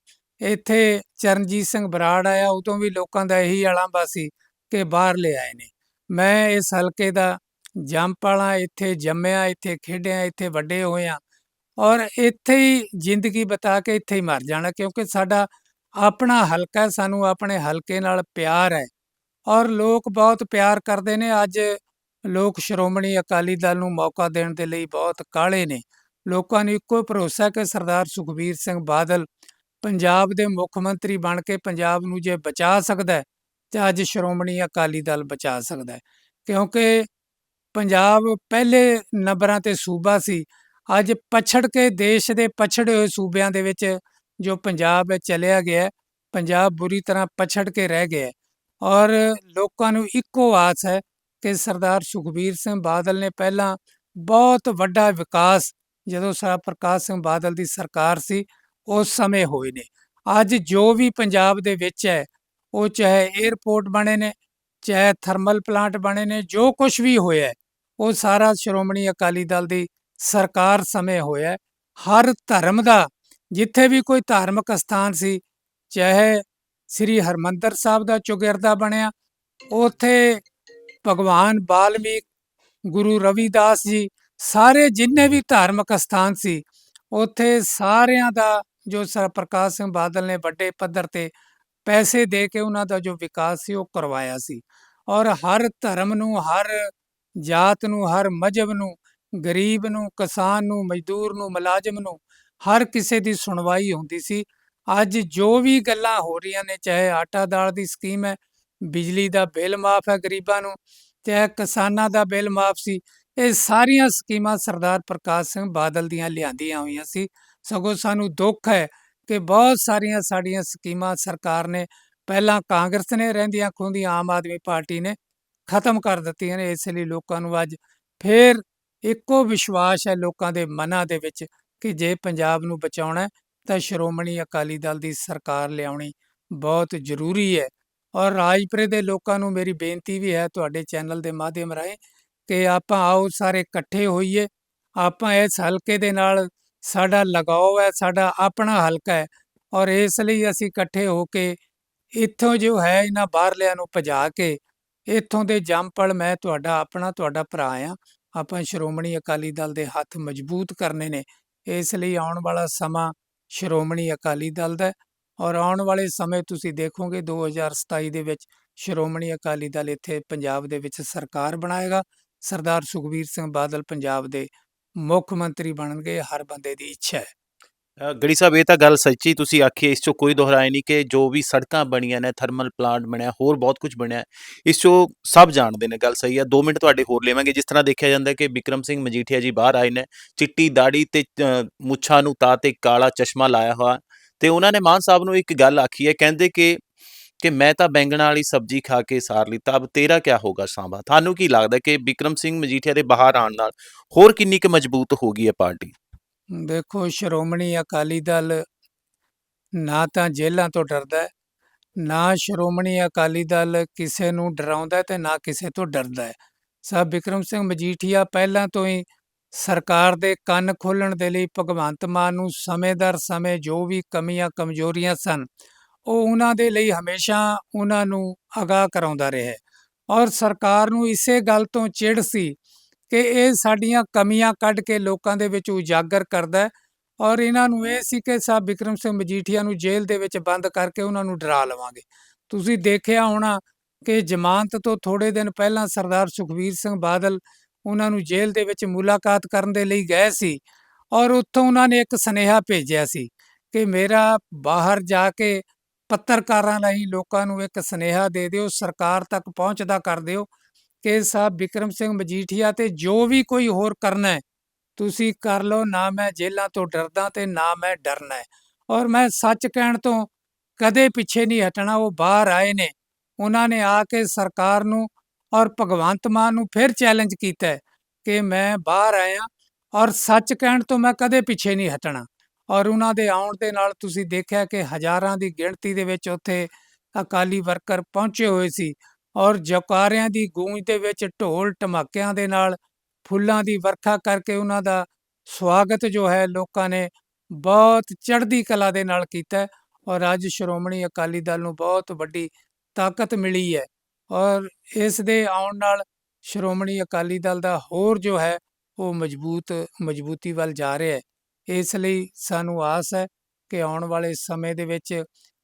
ਇੱਥੇ ਚਰਨਜੀਤ ਸਿੰਘ ਬਰਾੜ ਆਇਆ, ਉਦੋਂ ਵੀ ਲੋਕਾਂ ਦਾ ਇਹੀ ਅਲਾਂਭਾ ਸੀ ਕਿ ਬਾਹਰ ਲੈ ਆਏ ਨੇ। ਮੈਂ ਇਸ ਹਲਕੇ ਦਾ ਜੰਮਪਾਲਾ ਇੱਥੇ ਜੰਮਿਆ, ਇੱਥੇ ਖੇਡਿਆ, ਇੱਥੇ ਵੱਡੇ ਹੋਏ ਆ ਔਰ ਇੱਥੇ ਹੀ ਜ਼ਿੰਦਗੀ ਬਤਾ ਕੇ ਇੱਥੇ ਹੀ ਮਰ ਜਾਣਾ, ਕਿਉਂਕਿ ਸਾਡਾ ਆਪਣਾ ਹਲਕਾ ਸਾਨੂੰ ਆਪਣੇ ਹਲਕੇ ਨਾਲ ਪਿਆਰ ਹੈ ਔਰ ਲੋਕ ਬਹੁਤ ਪਿਆਰ ਕਰਦੇ ਨੇ। ਅੱਜ ਲੋਕ ਸ਼੍ਰੋਮਣੀ ਅਕਾਲੀ ਦਲ ਨੂੰ ਮੌਕਾ ਦੇਣ ਦੇ ਲਈ ਬਹੁਤ ਕਾਹਲੇ ਨੇ। ਲੋਕਾਂ ਨੂੰ ਇੱਕੋ ਭਰੋਸਾ ਕਿ ਸਰਦਾਰ ਸੁਖਬੀਰ ਸਿੰਘ ਬਾਦਲ ਪੰਜਾਬ ਦੇ ਮੁੱਖ ਮੰਤਰੀ ਬਣ ਕੇ ਪੰਜਾਬ ਨੂੰ ਜੇ ਬਚਾ ਸਕਦਾ ਹੈ, ਤੇ ਅੱਜ ਸ਼੍ਰੋਮਣੀ ਅਕਾਲੀ ਦਲ ਬਚਾ ਸਕਦਾ ਹੈ। ਕਿਉਂਕਿ ਪੰਜਾਬ ਪਹਿਲੇ ਨੰਬਰਾਂ ਤੇ ਸੂਬਾ ਸੀ, ਅੱਜ ਪਛੜ ਕੇ ਦੇਸ਼ ਦੇ ਪਛੜੇ ਹੋਏ ਸੂਬਿਆਂ ਦੇ ਵਿੱਚ ਜੋ ਪੰਜਾਬ ਹੈ ਚਲਿਆ ਗਿਆ ਪੰਜਾਬ ਬੁਰੀ ਤਰ੍ਹਾਂ ਪਛੜ ਕੇ ਰਹਿ ਗਿਆ ਔਰ ਲੋਕਾਂ ਨੂੰ ਇੱਕੋ ਆਸ ਹੈ ਕਿ ਸਰਦਾਰ ਸੁਖਬੀਰ ਸਿੰਘ ਬਾਦਲ ਨੇ ਪਹਿਲਾਂ ਬਹੁਤ ਵੱਡਾ ਵਿਕਾਸ, ਜਦੋਂ ਸਰ ਪ੍ਰਕਾਸ਼ ਸਿੰਘ ਬਾਦਲ ਦੀ ਸਰਕਾਰ ਸੀ, ਉਸ ਸਮੇਂ ਹੋਏ ਨੇ। ਅੱਜ ਜੋ ਵੀ ਪੰਜਾਬ ਦੇ ਵਿੱਚ ਹੈ, ਉਹ ਚਾਹੇ 에ਅਰਪੋਰਟ ਬਣੇ ਨੇ, ਚਾਹੇ ਥਰਮਲ ਪਲਾਂਟ ਬਣੇ ਨੇ, ਜੋ ਕੁਝ ਵੀ ਹੋਇਆ ਉਹ ਸਾਰਾ ਸ਼੍ਰੋਮਣੀ ਅਕਾਲੀ ਦਲ ਦੀ ਸਰਕਾਰ ਸਮੇਂ ਹੋਇਆ ਹਰ ਧਰਮ ਦਾ, ਜਿੱਥੇ ਵੀ ਕੋਈ ਧਾਰਮਿਕ ਸਥਾਨ ਸੀ, ਚਾਹੇ ਸ੍ਰੀ ਹਰਮੰਦਰ ਸਾਹਿਬ ਦਾ ਚੁਗਿਰਦਾ ਬਣਿਆ, ਉੱਥੇ ਭਗਵਾਨ ਬਾਲਮੀਕ ਗੁਰੂ ਰਵਿਦਾਸ ਜੀ, ਸਾਰੇ ਜਿੰਨੇ ਵੀ ਧਾਰਮਿਕ ਸਥਾਨ ਸੀ, ਉੱਥੇ ਸਾਰਿਆਂ ਦਾ ਜੋ ਸਰ ਪ੍ਰਕਾਸ਼ ਸਿੰਘ ਬਾਦਲ ਨੇ ਵੱਡੇ ਪੱਧਰ ਤੇ ਪੈਸੇ ਦੇ ਕੇ ਉਹਨਾਂ ਦਾ ਜੋ ਵਿਕਾਸ ਸੀ, ਉਹ ਕਰਵਾਇਆ ਸੀ। ਔਰ ਹਰ ਧਰਮ ਨੂੰ, ਹਰ ਜਾਤ ਨੂੰ, ਹਰ ਮਜਹਬ ਨੂੰ, ਗਰੀਬ ਨੂੰ, ਕਿਸਾਨ ਨੂੰ, ਮਜ਼ਦੂਰ ਨੂੰ, ਮੁਲਾਜ਼ਮ ਨੂੰ, ਹਰ ਕਿਸੇ ਦੀ ਸੁਣਵਾਈ ਹੁੰਦੀ ਸੀ। ਅੱਜ ਜੋ ਵੀ ਗੱਲਾਂ ਹੋ ਰਹੀਆਂ ਨੇ, ਚਾਹੇ ਆਟਾ ਦਾਲ ਦੀ ਸਕੀਮ ਹੈ ਬਿਜਲੀ ਦਾ ਬਿੱਲ ਮਾਫ ਹੈ ਗਰੀਬਾਂ ਨੂੰ ਚਾਹੇ ਕਿਸਾਨਾਂ ਦਾ ਬਿੱਲ ਮਾਫ ਸੀ। ਇਹ ਸਾਰੀਆਂ ਸਕੀਮਾਂ ਸਰਦਾਰ ਪ੍ਰਕਾਸ਼ ਸਿੰਘ ਬਾਦਲ ਦੀਆਂ ਲਿਆਂਦੀਆਂ ਹੋਈਆਂ ਸੀ। ਸਗੋਂ ਸਾਨੂੰ ਦੁੱਖ ਹੈ ਕਿ ਬਹੁਤ ਸਾਰੀਆਂ ਸਾਡੀਆਂ ਸਕੀਮਾਂ ਸਰਕਾਰ ਨੇ ਪਹਿਲਾਂ ਕਾਂਗਰਸ ਨੇ ਰਹਿੰਦੀਆਂ ਖੁੰਦੀ ਆਮ ਆਦਮੀ ਪਾਰਟੀ ਨੇ ਖਤਮ ਕਰ ਦਿੱਤੀਆਂ ਨੇ। ਇਸ ਲਈ ਲੋਕਾਂ ਨੂੰ ਅੱਜ ਫੇਰ ਇੱਕੋ ਵਿਸ਼ਵਾਸ ਹੈ ਲੋਕਾਂ ਦੇ ਮਨਾਂ ਦੇ ਵਿੱਚ ਕਿ ਜੇ ਪੰਜਾਬ ਨੂੰ ਬਚਾਉਣਾ ਤਾਂ ਸ਼੍ਰੋਮਣੀ ਅਕਾਲੀ ਦਲ ਦੀ ਸਰਕਾਰ ਲਿਆਉਣੀ ਬਹੁਤ ਜ਼ਰੂਰੀ ਹੈ। ਔਰ ਰਾਜਪੁਰੇ ਦੇ ਲੋਕਾਂ ਨੂੰ ਮੇਰੀ ਬੇਨਤੀ ਵੀ ਹੈ ਤੁਹਾਡੇ ਚੈਨਲ ਦੇ ਮਾਧਿਅਮ ਰਾਹੀਂ ਕਿ ਆਪਾਂ ਆਓ ਸਾਰੇ ਇਕੱਠੇ ਹੋਈਏ। ਆਪਾਂ ਇਸ ਹਲਕੇ ਦੇ ਨਾਲ ਸਾਡਾ ਲਗਾਓ ਹੈ, ਸਾਡਾ ਆਪਣਾ ਹਲਕਾ ਹੈ ਔਰ ਇਸ ਲਈ ਅਸੀਂ ਇਕੱਠੇ ਹੋ ਕੇ ਇੱਥੋਂ ਜੋ ਹੈ ਇਹਨਾਂ ਬਾਹਰਲਿਆਂ ਨੂੰ ਭਜਾ ਕੇ ਇੱਥੋਂ ਦੇ ਜੰਮਪਲ ਮੈਂ ਤੁਹਾਡਾ, ਆਪਣਾ ਤੁਹਾਡਾ ਭਰਾ ਆ ਆਪਾਂ ਸ਼੍ਰੋਮਣੀ ਅਕਾਲੀ ਦਲ ਦੇ ਹੱਥ ਮਜ਼ਬੂਤ ਕਰਨੇ ਨੇ। ਇਸ ਲਈ ਆਉਣ ਵਾਲਾ ਸਮਾਂ ਸ਼੍ਰੋਮਣੀ ਅਕਾਲੀ ਦਲ ਦਾ ਔਰ ਆਉਣ ਵਾਲੇ ਸਮੇਂ ਤੁਸੀਂ ਦੇਖੋਗੇ 2027 ਦੇ ਵਿੱਚ ਸ਼੍ਰੋਮਣੀ ਅਕਾਲੀ ਦਲ ਇੱਥੇ ਪੰਜਾਬ ਦੇ ਵਿੱਚ ਸਰਕਾਰ ਬਣਾਏਗਾ। ਸਰਦਾਰ ਸੁਖਬੀਰ ਸਿੰਘ ਬਾਦਲ ਪੰਜਾਬ ਦੇ ਮੁੱਖ ਮੰਤਰੀ ਬਣਨਗੇ ਹਰ ਬੰਦੇ ਦੀ ਇੱਛਾ ਹੈ। ਅ, ਗੜੀ ਸਾਹਿਬ ਇਹ ਤਾਂ ਗੱਲ ਸੱਚੀ ਤੁਸੀਂ ਆਖੀ ਇਸ 'ਚੋਂ ਕੋਈ ਦੁਹਰਾਏ ਨਹੀਂ ਕਿ ਜੋ ਵੀ ਸੜਕਾਂ ਬਣੀਆਂ ਨੇ ਥਰਮਲ ਪਲਾਂਟ ਬਣਿਆ ਹੋਰ ਬਹੁਤ ਕੁਝ ਬਣਿਆ ਇਸ 'ਚੋਂ ਸਭ ਜਾਣਦੇ ਨੇ ਗੱਲ ਸਹੀ ਹੈ। 2 ਮਿੰਟ ਤੁਹਾਡੇ ਹੋਰ ਲਵਾਂਗੇ ਜਿਸ ਤਰ੍ਹਾਂ ਦੇਖਿਆ ਜਾਂਦਾ ਕਿ ਵਿਕਰਮ ਸਿੰਘ ਮਜੀਠੀਆ ਜੀ ਬਾਹਰ ਆਏ ਨੇ ਚਿੱਟੀ ਦਾੜੀ ਤੇ ਮੁੱਛਾਂ ਨੂੰ ਤਾਂ ਤੇ ਕਾਲਾ ਚਸ਼ਮਾ ਲਾਇਆ ਹੋਇਆ ਤੇ ਉਹਨਾਂ ਨੇ ਮਾਨ ਸਾਹਿਬ ਨੂੰ ਇੱਕ ਗੱਲ ਆਖੀ ਹੈ, ਕਹਿੰਦੇ ਕਿ ਕਿ ਮੈਂ ਤਾਂ ਬੈਂਗਣਾ ਵਾਲੀ ਸਬਜ਼ੀ ਖਾ ਕੇ ਸਾਰ ਲਈ, ਤਾਂ ਅਬ ਤੇਰਾ ਕੀ ਹੋਗਾ ਸਾਂਭਾ? ਤੁਹਾਨੂੰ ਕੀ ਲੱਗਦਾ ਕਿ ਵਿਕਰਮ ਸਿੰਘ ਮਜੀਠੀਆ ਦੇ ਬਾਹਰ ਆਉਣ ਨਾਲ ਹੋਰ ਕਿੰਨੀ ਕੁ ਮਜ਼ਬੂਤ ਹੋ ਗਈ ਹੈ ਪਾਰਟੀ? ਦੇਖੋ, ਸ਼੍ਰੋਮਣੀ ਅਕਾਲੀ ਦਲ ਨਾ ਤਾਂ ਜੇਲ੍ਹਾਂ ਤੋਂ ਡਰਦਾ ਹੈ, ਨਾ ਸ਼੍ਰੋਮਣੀ ਅਕਾਲੀ ਦਲ ਕਿਸੇ ਨੂੰ ਡਰਾਉਂਦਾ ਤੇ ਨਾ ਕਿਸੇ ਤੋਂ ਡਰਦਾ ਹੈ। ਸਾਹਿਬ ਵਿਕਰਮ ਸਿੰਘ ਮਜੀਠੀਆ ਪਹਿਲਾਂ ਤੋਂ ਹੀ ਸਰਕਾਰ ਦੇ ਕੰਨ ਖੋਲਣ ਦੇ ਲਈ ਭਗਵੰਤ ਮਾਨ ਨੂੰ ਸਮੇਂ-ਦਰ ਸਮੇਂ ਜੋ ਵੀ ਕਮੀਆਂ ਕਮਜ਼ੋਰੀਆਂ ਸਨ, ਉਹ ਉਹਨਾਂ ਦੇ ਲਈ ਹਮੇਸ਼ਾ ਉਹਨਾਂ ਨੂੰ ਅਗਾਹ ਕਰਾਉਂਦਾ ਰਿਹਾ। ਔਰ ਸਰਕਾਰ ਨੂੰ ਇਸੇ ਗੱਲ ਤੋਂ ਚਿੜ ਸੀ ਕਿ ਇਹ ਸਾਡੀਆਂ ਕਮੀਆਂ ਕੱਢ ਕੇ ਲੋਕਾਂ ਦੇ ਵਿੱਚ ਉਜਾਗਰ ਕਰਦਾ ਔਰ ਇਹਨਾਂ ਨੂੰ ਇਹ ਸੀ ਕਿ ਸਾਹਿਬ ਵਿਕਰਮ ਸਿੰਘ ਮਜੀਠੀਆ ਨੂੰ ਜੇਲ੍ਹ ਦੇ ਵਿੱਚ ਬੰਦ ਕਰਕੇ ਉਹਨਾਂ ਨੂੰ ਡਰਾ ਲਵਾਂਗੇ। ਤੁਸੀਂ ਦੇਖਿਆ ਹੋਣਾ ਕਿ ਜ਼ਮਾਨਤ ਤੋਂ ਥੋੜੇ ਦਿਨ ਪਹਿਲਾਂ ਸਰਦਾਰ ਸੁਖਬੀਰ ਸਿੰਘ ਬਾਦਲ ਉਹਨਾਂ ਨੂੰ ਜੇਲ੍ਹ ਦੇ ਵਿੱਚ ਮੁਲਾਕਾਤ ਕਰਨ ਦੇ ਲਈ ਗਏ ਸੀ ਔਰ ਉੱਥੋਂ ਉਹਨਾਂ ਨੇ ਇੱਕ ਸੁਨੇਹਾ ਭੇਜਿਆ ਸੀ ਕਿ ਮੇਰਾ ਬਾਹਰ ਜਾ ਕੇ ਪੱਤਰਕਾਰਾਂ ਲਈ ਲੋਕਾਂ ਨੂੰ ਇੱਕ ਸੁਨੇਹਾ ਦੇ ਦਿਓ, ਸਰਕਾਰ ਤੱਕ ਪਹੁੰਚਦਾ ਕਰ ਦਿਓ ਕਿ ਸਾਹਿਬ ਵਿਕਰਮ ਸਿੰਘ ਮਜੀਠੀਆ ਤੇ ਜੋ ਵੀ ਕੋਈ ਹੋਰ ਕਰਨਾ ਹੈ, ਤੁਸੀਂ ਕਰ ਲਓ, ਨਾ ਮੈਂ ਜੇਲ੍ਹਾਂ ਤੋਂ ਡਰਦਾ ਤੇ ਨਾ ਮੈਂ ਡਰਨਾ ਔਰ ਮੈਂ ਸੱਚ ਕਹਿਣ ਤੋਂ ਕਦੇ ਪਿੱਛੇ ਨਹੀਂ ਹਟਣਾ, ਉਹ ਬਾਹਰ ਆਏ ਨੇ। ਉਹਨਾਂ ਨੇ ਆ ਕੇ ਸਰਕਾਰ ਨੂੰ ਔਰ ਭਗਵੰਤ ਮਾਨ ਨੂੰ ਫਿਰ ਚੈਲੰਜ ਕੀਤਾ ਕਿ ਮੈਂ ਬਾਹਰ ਆਇਆ ਔਰ ਸੱਚ ਕਹਿਣ ਤੋਂ ਮੈਂ ਕਦੇ ਪਿੱਛੇ ਨਹੀਂ ਹਟਣਾ। ਔਰ ਉਹਨਾਂ ਦੇ ਆਉਣ ਦੇ ਨਾਲ ਤੁਸੀਂ ਦੇਖਿਆ ਕਿ ਹਜ਼ਾਰਾਂ ਦੀ ਗਿਣਤੀ ਦੇ ਵਿੱਚ ਉੱਥੇ ਅਕਾਲੀ ਵਰਕਰ ਪਹੁੰਚੇ ਹੋਏ ਸੀ ਔਰ ਜਕਾਰਿਆਂ ਦੀ ਗੂੰਜ ਦੇ ਵਿੱਚ ਢੋਲ ਟਮਾਕਿਆਂ ਦੇ ਨਾਲ ਫੁੱਲਾਂ ਦੀ ਵਰਖਾ ਕਰਕੇ ਉਹਨਾਂ ਦਾ ਸਵਾਗਤ ਜੋ ਹੈ ਲੋਕਾਂ ਨੇ ਬਹੁਤ ਚੜ੍ਹਦੀ ਕਲਾ ਦੇ ਨਾਲ ਕੀਤਾ ਔਰ ਅੱਜ ਸ਼੍ਰੋਮਣੀ ਅਕਾਲੀ ਦਲ ਨੂੰ ਬਹੁਤ ਵੱਡੀ ਤਾਕਤ ਮਿਲੀ ਹੈ। ਔਰ ਇਸ ਦੇ ਆਉਣ ਨਾਲ ਸ਼੍ਰੋਮਣੀ ਅਕਾਲੀ ਦਲ ਦਾ ਹੋਰ ਜੋ ਹੈ, ਉਹ ਮਜ਼ਬੂਤ, ਮਜ਼ਬੂਤੀ ਵੱਲ ਜਾ ਰਿਹਾ ਹੈ। ਇਸ ਲਈ ਸਾਨੂੰ ਆਸ ਹੈ ਕਿ ਆਉਣ ਵਾਲੇ ਸਮੇਂ ਦੇ ਵਿੱਚ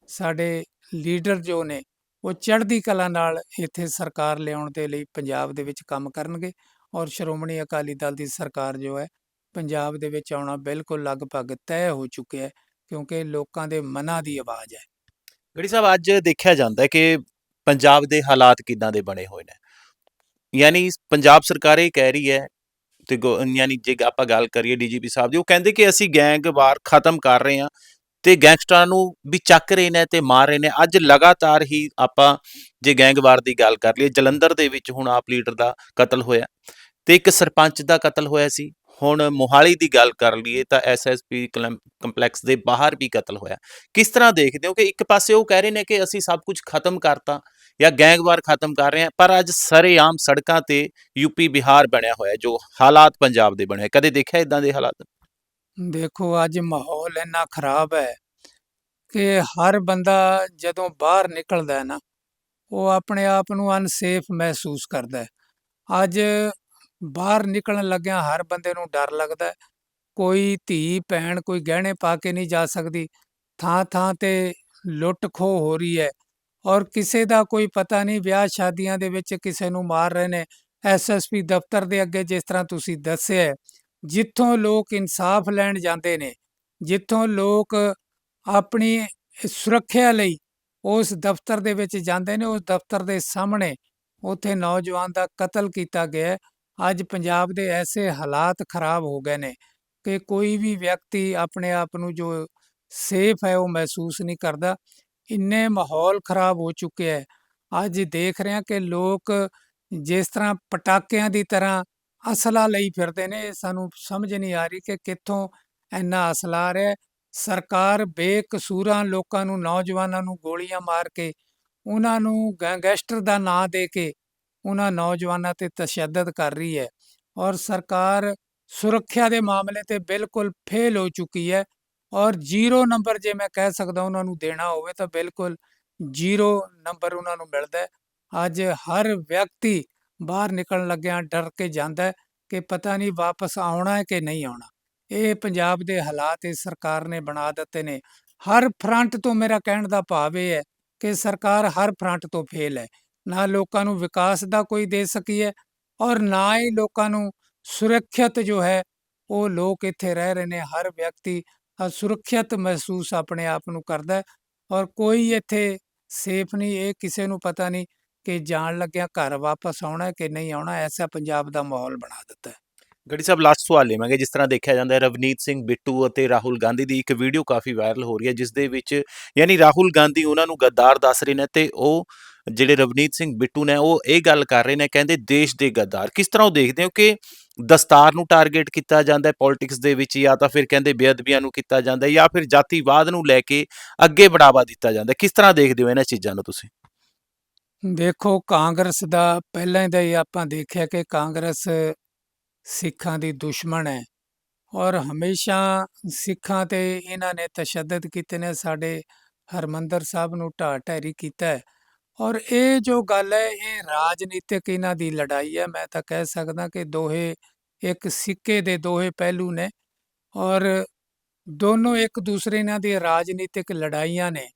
ਸਾਡੇ ਲੀਡਰ ਜੋ ਨੇ, ਉਹ ਚੜ੍ਹਦੀ ਕਲਾ ਨਾਲ ਇੱਥੇ ਸਰਕਾਰ ਲਿਆਉਣ ਦੇ ਲਈ ਪੰਜਾਬ ਦੇ ਵਿੱਚ ਕੰਮ ਕਰਨਗੇ ਔਰ ਸ਼੍ਰੋਮਣੀ ਅਕਾਲੀ ਦਲ ਦੀ ਸਰਕਾਰ ਜੋ ਹੈ, ਪੰਜਾਬ ਦੇ ਵਿੱਚ ਆਉਣਾ ਬਿਲਕੁਲ ਲਗਭਗ ਤੈਅ ਹੋ ਚੁੱਕਿਆ ਹੈ ਕਿਉਂਕਿ ਲੋਕਾਂ ਦੇ ਮਨਾਂ ਦੀ ਆਵਾਜ਼ ਹੈ। ਗੜੀ ਸਾਹਿਬ, ਅੱਜ ਦੇਖਿਆ ਜਾਂਦਾ ਹੈ ਕਿ ਪੰਜਾਬ ਦੇ ਹਾਲਾਤ ਕਿੱਦਾਂ ਦੇ ਬਣੇ ਹੋਏ ਨੇ? ਯਾਨੀ ਪੰਜਾਬ ਸਰਕਾਰ ਇਹ ਕਹਿ ਰਹੀ ਹੈ ਤੇ ਗੋ- ਯਾਨੀ ਜੇ ਆਪਾਂ ਗੱਲ ਕਰੀਏ ਡੀਜੀਪੀ ਸਾਹਿਬ ਦੀ, ਉਹ ਕਹਿੰਦੇ ਕਿ ਅਸੀਂ ਗੈਂਗਵਾਰ ਖਤਮ ਕਰ ਰਹੇ ਹਾਂ ਤੇ ਗੈਂਗਸਟਰਾਂ ਨੂੰ ਵੀ ਚੱਕ ਰਹੇ ਨੇ ਤੇ ਮਾਰ ਰਹੇ ਨੇ। ਅੱਜ ਲਗਾਤਾਰ ਹੀ ਆਪਾਂ ਜੇ ਗੈਂਗਵਾਰ ਦੀ ਗੱਲ ਕਰ ਲਈਏ, ਜਲੰਧਰ ਦੇ ਵਿੱਚ ਹੁਣ ਆਪ ਲੀਡਰ ਦਾ ਕਤਲ ਹੋਇਆ ਤੇ ਇੱਕ ਸਰਪੰਚ ਦਾ ਕਤਲ ਹੋਇਆ ਸੀ। ਹੁਣ ਮੋਹਾਲੀ ਦੀ ਗੱਲ ਕਰ ਲਈਏ ਤਾਂ ਐਸਐਸਪੀ ਕੰਪਲੈਕਸ ਦੇ ਬਾਹਰ ਵੀ ਕਤਲ ਹੋਇਆ। ਕਿਸ ਤਰ੍ਹਾਂ ਦੇਖਦੇ ਹੋ ਕਿ ਇੱਕ ਪਾਸੇ ਉਹ ਕਹਿ ਰਹੇ ਨੇ ਕਿ ਅਸੀਂ ਸਭ ਕੁਝ ਖਤਮ ਕਰਤਾ ਜਾਂ ਗੈਂਗਵਾਰ ਖਤਮ ਕਰ ਰਹੇ ਹਾਂ, ਪਰ ਅੱਜ ਸਰੇਆਮ ਸੜਕਾਂ ਤੇ ਯੂਪੀ ਬਿਹਾਰ ਬਣਿਆ ਹੋਇਆ ਜੋ ਹਾਲਾਤ ਪੰਜਾਬ ਦੇ ਬਣੇ ਕਦੇ ਦੇਖਿਆ ਇਦਾਂ ਦੇ ਹਾਲਾਤ? ਦੇਖੋ, ਅੱਜ ਮਾਹੌਲ ਇੰਨਾ ਖਰਾਬ ਹੈ ਕਿ ਹਰ ਬੰਦਾ ਜਦੋਂ ਬਾਹਰ ਨਿਕਲਦਾ ਹੈ ਨਾ, ਉਹ ਆਪਣੇ ਆਪ ਨੂੰ ਅਨਸੇਫ ਮਹਿਸੂਸ ਕਰਦਾ ਹੈ। ਅੱਜ ਬਾਹਰ ਨਿਕਲਣ ਲੱਗਿਆਂ ਹਰ ਬੰਦੇ ਨੂੰ ਡਰ ਲੱਗਦਾ ਹੈ। ਕੋਈ ਧੀ, ਭੈਣ, ਕੋਈ ਗਹਿਣੇ ਪਾ ਕੇ ਨਹੀਂ ਜਾ ਸਕਦੀ। ਥਾਂ ਥਾਂ ਤੇ ਲੁੱਟ ਖੋਹ ਹੋ ਰਹੀ ਹੈ। ਔਰ ਕਿਸੇ ਦਾ ਕੋਈ ਪਤਾ ਨਹੀਂ ਵਿਆਹ ਸ਼ਾਦੀਆਂ ਦੇ ਵਿੱਚ ਕਿਸੇ ਨੂੰ ਮਾਰ ਰਹੇ ਨੇ। ਐਸਐਸਪੀ ਦਫ਼ਤਰ ਦੇ ਅੱਗੇ ਜਿਸ ਤਰ੍ਹਾਂ ਤੁਸੀਂ ਦੱਸਿਆ ਜਿੱਥੋਂ ਲੋਕ ਇਨਸਾਫ ਲੈਣ ਜਾਂਦੇ ਨੇ, ਜਿੱਥੋਂ ਲੋਕ ਆਪਣੀ ਸੁਰੱਖਿਆ ਲਈ ਉਸ ਦਫ਼ਤਰ ਦੇ ਵਿੱਚ ਜਾਂਦੇ ਨੇ, ਉਸ ਦਫ਼ਤਰ ਦੇ ਸਾਹਮਣੇ ਉੱਥੇ ਨੌਜਵਾਨ ਦਾ ਕਤਲ ਕੀਤਾ ਗਿਆ ਅੱਜ ਪੰਜਾਬ ਦੇ ਐਸੇ ਹਾਲਾਤ ਖਰਾਬ ਹੋ ਗਏ ਨੇ ਕਿ ਕੋਈ ਵੀ ਵਿਅਕਤੀ ਆਪਣੇ ਆਪ ਨੂੰ ਜੋ ਸੇਫ ਹੈ ਉਹ ਮਹਿਸੂਸ ਨਹੀਂ ਕਰਦਾ। ਇੰਨੇ ਮਾਹੌਲ ਖਰਾਬ ਹੋ ਚੁੱਕਿਆ ਹੈ ਅੱਜ ਦੇਖ ਰਹੇ ਹਾਂ ਕਿ ਲੋਕ ਜਿਸ ਤਰ੍ਹਾਂ ਪਟਾਕਿਆਂ ਦੀ ਤਰ੍ਹਾਂ ਅਸਲਾ ਲਈ ਫਿਰਦੇ ਨੇ ਇਹ ਸਾਨੂੰ ਸਮਝ ਨਹੀਂ ਆ ਰਹੀ ਕਿ ਕਿੱਥੋਂ ਇੰਨਾ ਅਸਲਾ ਆ ਰਿਹਾ। ਸਰਕਾਰ ਬੇਕਸੂਰਾਂ ਲੋਕਾਂ ਨੂੰ, ਨੌਜਵਾਨਾਂ ਨੂੰ ਗੋਲੀਆਂ ਮਾਰ ਕੇ, ਉਹਨਾਂ ਨੂੰ ਗੈਂਗਸਟਰ ਦਾ ਨਾਂ ਦੇ ਕੇ ਉਹਨਾਂ ਨੌਜਵਾਨਾਂ ਤੇ ਤਸ਼ੱਦਦ ਕਰ ਰਹੀ ਹੈ ਔਰ ਸਰਕਾਰ ਸੁਰੱਖਿਆ ਦੇ ਮਾਮਲੇ ਤੇ ਬਿਲਕੁਲ ਫੇਲ ਹੋ ਚੁੱਕੀ ਹੈ ਔਰ ਜ਼ੀਰੋ ਨੰਬਰ ਜੇ ਮੈਂ ਕਹਿ ਸਕਦਾ ਉਹਨਾਂ ਨੂੰ ਦੇਣਾ ਹੋਵੇ ਤਾਂ ਬਿਲਕੁਲ ਜ਼ੀਰੋ ਨੰਬਰ ਉਹਨਾਂ ਨੂੰ ਮਿਲਦਾ ਹੈ। ਅੱਜ ਹਰ ਵਿਅਕਤੀ ਬਾਹਰ ਨਿਕਲਣ ਲੱਗਿਆ ਡਰ ਕੇ ਜਾਂਦਾ ਕਿ ਪਤਾ ਨਹੀਂ ਵਾਪਸ ਆਉਣਾ ਹੈ ਕਿ ਨਹੀਂ ਆਉਣਾ। ਇਹ ਪੰਜਾਬ ਦੇ ਹਾਲਾਤ ਇਸ ਸਰਕਾਰ ਨੇ ਬਣਾ ਦਿੱਤੇ ਨੇ। ਹਰ ਫਰੰਟ ਤੋਂ ਮੇਰਾ ਕਹਿਣ ਦਾ ਭਾਵ ਇਹ ਹੈ ਕਿ ਸਰਕਾਰ ਹਰ ਫਰੰਟ ਤੋਂ ਫੇਲ ਹੈ। ਨਾ ਲੋਕਾਂ ਨੂੰ ਵਿਕਾਸ ਦਾ ਕੋਈ ਦੇ ਸਕੀ ਹੈ ਔਰ ਨਾ ਹੀ ਲੋਕਾਂ ਨੂੰ ਸੁਰੱਖਿਅਤ ਜੋ ਹੈ ਉਹ ਲੋਕ ਇੱਥੇ ਰਹਿ ਰਹੇ ਨੇ। ਹਰ ਵਿਅਕਤੀ ਸੁਰੱਖਿਅਤ ਮਹਿਸੂਸ ਆਪਣੇ ਆਪ ਨੂੰ ਕਰਦਾ ਔਰ ਕੋਈ ਇੱਥੇ ਸੇਫ ਨਹੀਂ, ਇਹ ਕਿਸੇ ਨੂੰ ਪਤਾ ਨਹੀਂ ਕਿ ਜਾਣ ਲੱਗਿਆ ਘਰ ਵਾਪਸ ਆਉਣਾ ਕਿ ਨਹੀਂ ਆਉਣਾ, ਐਸਾ ਪੰਜਾਬ ਦਾ ਮਾਹੌਲ ਬਣਾ ਦਿੱਤਾ ਹੈ। ਗੜੀ ਸਾਹਿਬ ਲਾਸਟ ਸਵਾਲ ਲਵਾਂਗੇ ਜਿਸ ਤਰ੍ਹਾਂ ਦੇਖਿਆ ਜਾਂਦਾ ਹੈ, ਰਵਨੀਤ ਸਿੰਘ ਬਿੱਟੂ ਅਤੇ ਰਾਹੁਲ ਗਾਂਧੀ ਦੀ ਇੱਕ ਵੀਡੀਓ ਕਾਫੀ ਵਾਇਰਲ ਹੋ ਰਹੀ ਹੈ ਜਿਸ ਦੇ ਵਿੱਚ ਯਾਨੀ ਰਾਹੁਲ ਗਾਂਧੀ ਉਹਨਾਂ ਨੂੰ ਗੱਦਾਰ ਦੱਸ ਰਹੇ ਨੇ ਤੇ ਉਹ ਜਿਹੜੇ ਰਵਨੀਤ ਸਿੰਘ ਬਿੱਟੂ ਨੇ, ਉਹ ਇਹ ਗੱਲ ਕਰ ਰਹੇ ਨੇ, ਕਹਿੰਦੇ ਦੇਸ਼ ਦੇ ਗੱਦਾਰ। ਕਿਸ ਤਰ੍ਹਾਂ ਉਹ ਦੇਖਦੇ ਹੋ ਕਿ ਦਸਤਾਰ ਨੂੰ ਟਾਰਗੇਟ ਕੀਤਾ ਜਾਂਦਾ ਹੈ ਪੋਲਿਟਿਕਸ ਦੇ ਵਿੱਚ, ਜਾਂ ਤਾਂ ਫਿਰ ਕਹਿੰਦੇ ਬੇਅਦਬੀਆਂ ਨੂੰ ਕੀਤਾ ਜਾਂਦਾ ਹੈ, ਜਾਂ ਫਿਰ ਜਾਤੀਵਾਦ ਨੂੰ ਲੈ ਕੇ ਅੱਗੇ ਬੜਾਵਾ ਦਿੱਤਾ ਜਾਂਦਾ ਹੈ। ਕਿਸ ਤਰ੍ਹਾਂ ਦੇਖਦੇ ਹੋ ਇਹਨਾਂ ਚੀਜ਼ਾਂ ਨੂੰ ਤੁਸੀਂ? ਦੇਖੋ, ਕਾਂਗਰਸ ਦਾ ਪਹਿਲਾਂ ਦਾ ਹੀ ਆਪਾਂ ਦੇਖਿਆ ਕਿ ਕਾਂਗਰਸ ਸਿੱਖਾਂ ਦੀ ਦੁਸ਼ਮਣ ਹੈ ਔਰ ਹਮੇਸ਼ਾ ਸਿੱਖਾਂ ਤੇ ਇਹਨਾਂ ਨੇ ਤਸ਼ੱਦਦ ਕੀਤੇ ਨੇ। ਸਾਡੇ ਹਰਮੰਦਰ ਸਾਹਿਬ ਨੂੰ ਢਾਹ ਢੈਰੀ ਕੀਤਾ ਹੈ। ਔਰ ਇਹ ਜੋ ਗੱਲ ਹੈ, ਇਹ ਰਾਜਨੀਤਿਕ ਇਹਨਾਂ ਦੀ ਲੜਾਈ ਹੈ। ਮੈਂ ਤਾਂ ਕਹਿ ਸਕਦਾ ਕਿ ਦੋਹੇ ਇੱਕ ਸਿੱਕੇ ਦੇ ਦੋਹੇ ਪਹਿਲੂ ਨੇ ਔਰ ਦੋਨੋਂ ਇੱਕ ਦੂਸਰੇ ਨਾਲ ਦੀ ਰਾਜਨੀਤਿਕ ਲੜਾਈਆਂ ਨੇ।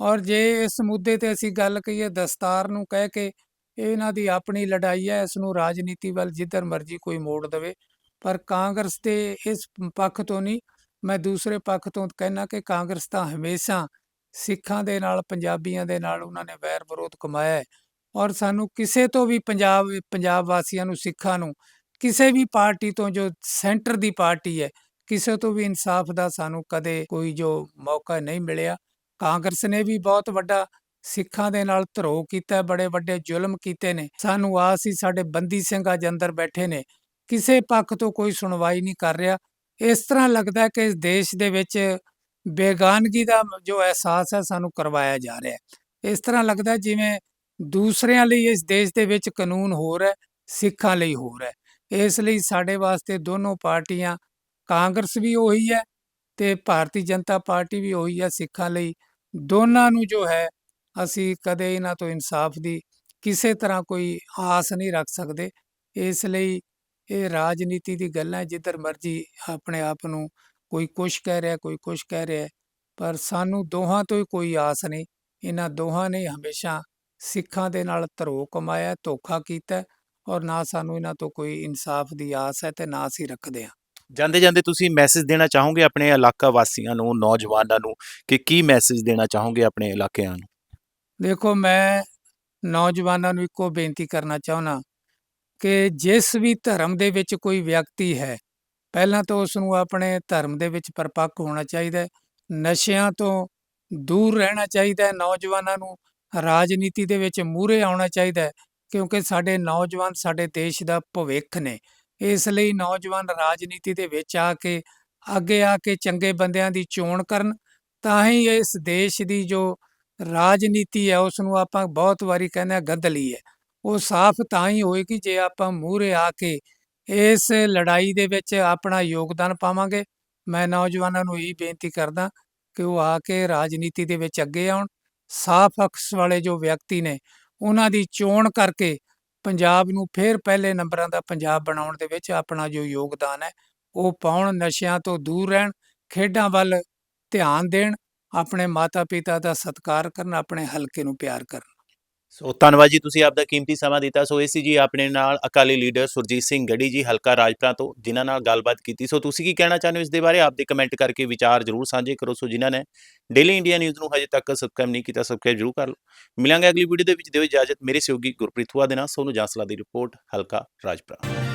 ਔਰ ਜੇ ਇਸ ਮੁੱਦੇ ਤੇ ਅਸੀਂ ਗੱਲ ਕਹੀਏ, ਦਸਤਾਰ ਨੂੰ ਕਹਿ ਕੇ ਇਹਨਾਂ ਦੀ ਆਪਣੀ ਲੜਾਈ ਹੈ, ਇਸ ਨੂੰ ਰਾਜਨੀਤੀ ਵੱਲ ਜਿੱਧਰ ਮਰਜ਼ੀ ਕੋਈ ਮੋੜ ਦੇਵੇ। ਪਰ ਕਾਂਗਰਸ ਦੇ ਇਸ ਪੱਖ ਤੋਂ ਨਹੀਂ, ਮੈਂ ਦੂਸਰੇ ਪੱਖ ਤੋਂ ਕਹਿਣਾ ਕਿ ਕਾਂਗਰਸ ਤਾਂ ਹਮੇਸ਼ਾ ਸਿੱਖਾਂ ਦੇ ਨਾਲ, ਪੰਜਾਬੀਆਂ ਦੇ ਨਾਲ ਉਹਨਾਂ ਨੇ ਵੈਰ ਵਿਰੋਧ ਕਮਾਇਆ ਹੈ। ਔਰ ਸਾਨੂੰ ਕਿਸੇ ਤੋਂ ਵੀ ਪੰਜਾਬ ਪੰਜਾਬ ਵਾਸੀਆਂ ਨੂੰ, ਸਿੱਖਾਂ ਨੂੰ, ਕਿਸੇ ਵੀ ਪਾਰਟੀ ਤੋਂ ਜੋ ਸੈਂਟਰ ਦੀ ਪਾਰਟੀ ਹੈ, ਕਿਸੇ ਤੋਂ ਵੀ ਇਨਸਾਫ ਦਾ ਸਾਨੂੰ ਕਦੇ ਕੋਈ ਜੋ ਮੌਕਾ ਨਹੀਂ ਮਿਲਿਆ। ਕਾਂਗਰਸ ਨੇ ਵੀ ਬਹੁਤ ਵੱਡਾ ਸਿੱਖਾਂ ਦੇ ਨਾਲ ਧਰੋਹ ਕੀਤਾ, ਬੜੇ ਵੱਡੇ ਜ਼ੁਲਮ ਕੀਤੇ ਨੇ। ਸਾਨੂੰ ਆਸ ਸੀ ਸਾਡੇ ਬੰਦੀ ਸਿੰਘ ਅੱਜ ਅੰਦਰ ਬੈਠੇ ਨੇ। ਕਿਸੇ ਪੱਖ ਤੋਂ ਕੋਈ ਸੁਣਵਾਈ ਨਹੀਂ ਕਰ ਰਿਹਾ। ਇਸ ਤਰ੍ਹਾਂ ਲੱਗਦਾ ਕਿ ਇਸ ਦੇਸ਼ ਦੇ ਵਿੱਚ ਬੇਗਾਨਗੀ ਦਾ ਜੋ ਅਹਿਸਾਸ ਹੈ ਸਾਨੂੰ ਕਰਵਾਇਆ ਜਾ ਰਿਹਾ ਹੈ। ਇਸ ਤਰ੍ਹਾਂ ਲੱਗਦਾ ਜਿਵੇਂ ਦੂਸਰਿਆਂ ਲਈ ਇਸ ਦੇਸ਼ ਦੇ ਵਿੱਚ ਕਾਨੂੰਨ ਹੋਰ ਹੈ ਸਿੱਖਾਂ ਲਈ ਹੋਰ ਹੈ। ਇਸ ਲਈ ਸਾਡੇ ਵਾਸਤੇ ਦੋਨੋਂ ਪਾਰਟੀਆਂ ਕਾਂਗਰਸ ਵੀ ਉਹੀ ਹੈ ਤੇ ਭਾਰਤੀ ਜਨਤਾ ਪਾਰਟੀ ਵੀ ਉਹੀ ਹੈ ਸਿੱਖਾਂ ਲਈ। ਦੋਨਾਂ ਨੂੰ ਜੋ ਹੈ ਅਸੀਂ ਕਦੇ ਇਹਨਾਂ ਤੋਂ ਇਨਸਾਫ ਦੀ ਕਿਸੇ ਤਰ੍ਹਾਂ ਕੋਈ ਆਸ ਨਹੀਂ ਰੱਖ ਸਕਦੇ। ਇਸ ਲਈ ਇਹ ਰਾਜਨੀਤੀ ਦੀ ਗੱਲਾਂ ਹੈ, ਜਿੱਧਰ ਮਰਜ਼ੀ ਆਪਣੇ ਆਪ ਨੂੰ ਕੋਈ ਕੁਛ ਕਹਿ ਰਿਹਾ ਕੋਈ ਕੁਛ ਕਹਿ ਰਿਹਾ ਪਰ ਸਾਨੂੰ ਦੋਹਾਂ ਤੋਂ ਹੀ ਕੋਈ ਆਸ ਨਹੀਂ। ਇਹਨਾਂ ਦੋਹਾਂ ਨੇ ਹਮੇਸ਼ਾ ਸਿੱਖਾਂ ਦੇ ਨਾਲ ਧਰੋ ਕਮਾਇਆ ਧੋਖਾ ਕੀਤਾ ਔਰ ਨਾ ਸਾਨੂੰ ਇਹਨਾਂ ਤੋਂ ਕੋਈ ਇਨਸਾਫ ਦੀ ਆਸ ਹੈ ਤੇ ਨਾ ਅਸੀਂ ਰੱਖਦੇ ਹਾਂ। ਜਾਂਦੇ ਜਾਂਦੇ ਤੁਸੀਂ ਮੈਸੇਜ ਦੇਣਾ ਚਾਹੋਗੇ ਆਪਣੇ ਇਲਾਕਾ ਵਾਸੀਆਂ ਨੂੰ ਨੌਜਵਾਨਾਂ ਨੂੰ ਕਿ ਕੀ ਮੈਸੇਜ ਦੇਣਾ ਚਾਹੋਗੇ ਆਪਣੇ ਇਲਾਕਿਆਂ ਨੂੰ? ਦੇਖੋ ਮੈਂ ਨੌਜਵਾਨਾਂ ਨੂੰ ਇੱਕੋ ਬੇਨਤੀ ਕਰਨਾ ਚਾਹੁੰਦਾ ਕਿ ਜਿਸ ਵੀ ਧਰਮ ਦੇ ਵਿੱਚ ਕੋਈ ਵਿਅਕਤੀ ਹੈ ਪਹਿਲਾਂ ਤਾਂ ਉਸ ਨੂੰ ਆਪਣੇ ਧਰਮ ਦੇ ਵਿੱਚ ਪਰਪੱਕ ਹੋਣਾ ਚਾਹੀਦਾ ਹੈ, ਨਸ਼ਿਆਂ ਤੋਂ ਦੂਰ ਰਹਿਣਾ ਚਾਹੀਦਾ ਹੈ, ਨੌਜਵਾਨਾਂ ਨੂੰ ਰਾਜਨੀਤੀ ਦੇ ਵਿੱਚ ਮੂਹਰੇ ਆਉਣਾ ਚਾਹੀਦਾ ਹੈ, ਕਿਉਂਕਿ ਸਾਡੇ ਨੌਜਵਾਨ ਸਾਡੇ ਦੇਸ਼ ਦਾ ਭਵਿੱਖ ਨੇ। ਇਸ ਲਈ ਨੌਜਵਾਨ ਰਾਜਨੀਤੀ ਦੇ ਵਿੱਚ ਆ ਕੇ, ਅੱਗੇ ਆ ਕੇ ਚੰਗੇ ਬੰਦਿਆਂ ਦੀ ਚੋਣ ਕਰਨ, ਤਾਂ ਹੀ ਇਸ ਦੇਸ਼ ਦੀ ਜੋ ਰਾਜਨੀਤੀ ਹੈ ਉਸ ਨੂੰ ਆਪਾਂ ਬਹੁਤ ਵਾਰੀ ਕਹਿੰਦੇ ਆ ਗੰਧਲੀ ਹੈ। ਉਹ ਸਾਫ਼ ਤਾਂ ਹੀ ਹੋਏਗੀ ਜੇ ਆਪਾਂ ਮੂਹਰੇ ਆ ਕੇ ਇਸ ਲੜਾਈ ਦੇ ਵਿੱਚ ਆਪਣਾ ਯੋਗਦਾਨ ਪਾਵਾਂਗੇ। ਮੈਂ ਨੌਜਵਾਨਾਂ ਨੂੰ ਇਹ ਬੇਨਤੀ ਕਰਦਾ ਕਿ ਉਹ ਆ ਕੇ ਰਾਜਨੀਤੀ ਦੇ ਵਿੱਚ ਅੱਗੇ ਆਉਣ। ਸਾਫ਼ ਅਕਸ ਵਾਲੇ ਜੋ ਵਿਅਕਤੀ ਨੇ, ਉਹਨਾਂ ਦੀ ਚੋਣ ਕਰਕੇ ਪੰਜਾਬ ਨੂੰ ਫਿਰ ਪਹਿਲੇ ਨੰਬਰਾਂ ਦਾ ਪੰਜਾਬ ਬਣਾਉਣ ਦੇ ਵਿੱਚ ਆਪਣਾ ਜੋ ਯੋਗਦਾਨ ਹੈ, ਉਹ ਪਾਉਣ, ਨਸ਼ਿਆਂ ਤੋਂ ਦੂਰ ਰਹਿਣ, ਖੇਡਾਂ ਵੱਲ ਧਿਆਨ ਦੇਣ, ਆਪਣੇ ਮਾਤਾ ਪਿਤਾ ਦਾ ਸਤਿਕਾਰ ਕਰਨ, ਆਪਣੇ ਹਲਕੇ ਨੂੰ ਪਿਆਰ ਕਰਨ। ਸੋ ਧੰਨਵਾਦ ਜੀ ਤੁਸੀਂ ਆਪਦਾ ਕੀਮਤੀ ਸਮਾਂ ਦਿੱਤਾ। ਸੋ ਇਹ ਸੀ ਜੀ ਆਪਣੇ ਨਾਲ ਅਕਾਲੀ ਲੀਡਰ ਸੁਰਜੀਤ ਸਿੰਘ ਗੜੀ ਜੀ, ਹਲਕਾ ਰਾਜਪੁਰਾ ਤੋਂ, ਜਿਨ੍ਹਾਂ ਨਾਲ ਗੱਲਬਾਤ ਕੀਤੀ। ਸੋ ਤੁਸੀਂ ਕੀ ਕਹਿਣਾ ਚਾਹੁੰਦੇ ਹੋ ਇਸ ਦੇ ਬਾਰੇ? ਆਪਦੇ ਕਮੈਂਟ ਕਰਕੇ ਵਿਚਾਰ ਜ਼ਰੂਰ ਸਾਂਝੇ ਕਰੋ। ਸੋ ਜਿਨ੍ਹਾਂ ਨੇ ਡੇਲੀ ਇੰਡੀਆ ਨਿਊਜ਼ ਨੂੰ ਹਜੇ ਤੱਕ ਸਬਸਕ੍ਰਾਈਬ ਨਹੀਂ ਕੀਤਾ ਸਬਸਕ੍ਰਾਈਬ ਜ਼ਰੂਰ ਕਰ ਲਓ। ਮਿਲਾਂਗੇ ਅਗਲੀ ਵੀਡੀਓ ਦੇ ਵਿੱਚ। ਦਿਓ ਇਜਾਜ਼ਤ। ਮੇਰੇ ਸਹਿਯੋਗੀ ਗੁਰਪ੍ਰੀਤ ਹੁਆ ਦੇ ਨਾਲ। ਸੋਨੂੰ ਜਾਂਸਲਾ ਦੀ ਰਿਪੋਰਟ, ਹਲਕਾ ਰਾਜਪੁਰਾ।